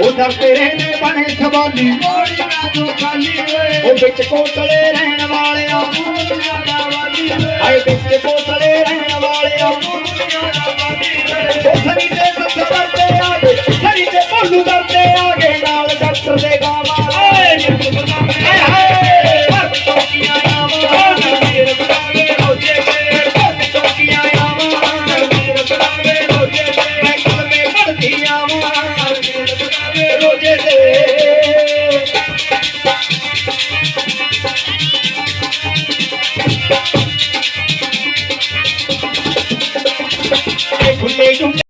उधर तेरे ने बने सवाली। ओ बिच कोतले रहन वाले आए बिच कोतले रहन वाले ओ सनी ਤੇ ਭੋਲੂ ਡਰਦੇ ਆਗੇ ਨਾਲ ਡਾਕਟਰ ਦੇ ਗਾਵਾਂ ਓਏ ਨਿਤ ਬਤਾਵੇ ਹਾਏ। ਭੱਜ ਚੌਕੀਆਂ ਆਵਾਂ ਵੀਰ ਬਤਾਵੇ ਰੋਜੇ ਕੇ ਭੱਜ ਚੌਕੀਆਂ ਆਵਾਂ ਵੀਰ ਬਤਾਵੇ ਰੋਜੇ ਮੈਂ ਕਲਮੇ ਪੜਦੀ ਆਵਾਂ ਵੀਰ ਬਤਾਵੇ ਰੋਜੇ ਇਹ ਖੁੱਲੇ ਡੁੱਲੇ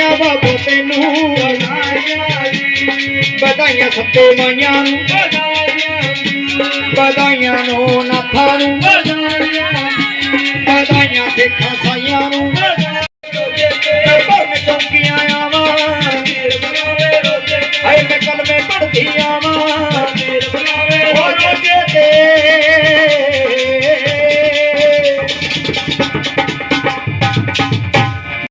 ਓ ਬਧਾਈਆਂ ਬਾਬਾ ਤੈਨੂੰ ਬਧਾਈਆਂ ਜੀ ਬਧਾਈਆਂ ਸੱਤੇ ਮਾਈਆਂ ਨੂੰ। ਬਧਾਈਆਂ ਨੂੰ ਨਾਥਾਂ ਨੂੰ। ਬਧਾਈਆਂ ਸਿੱਖਾਂ ਸਾਈਆਂ ਨੂੰ। ਭਰਨ ਚੌਕੀਆਂ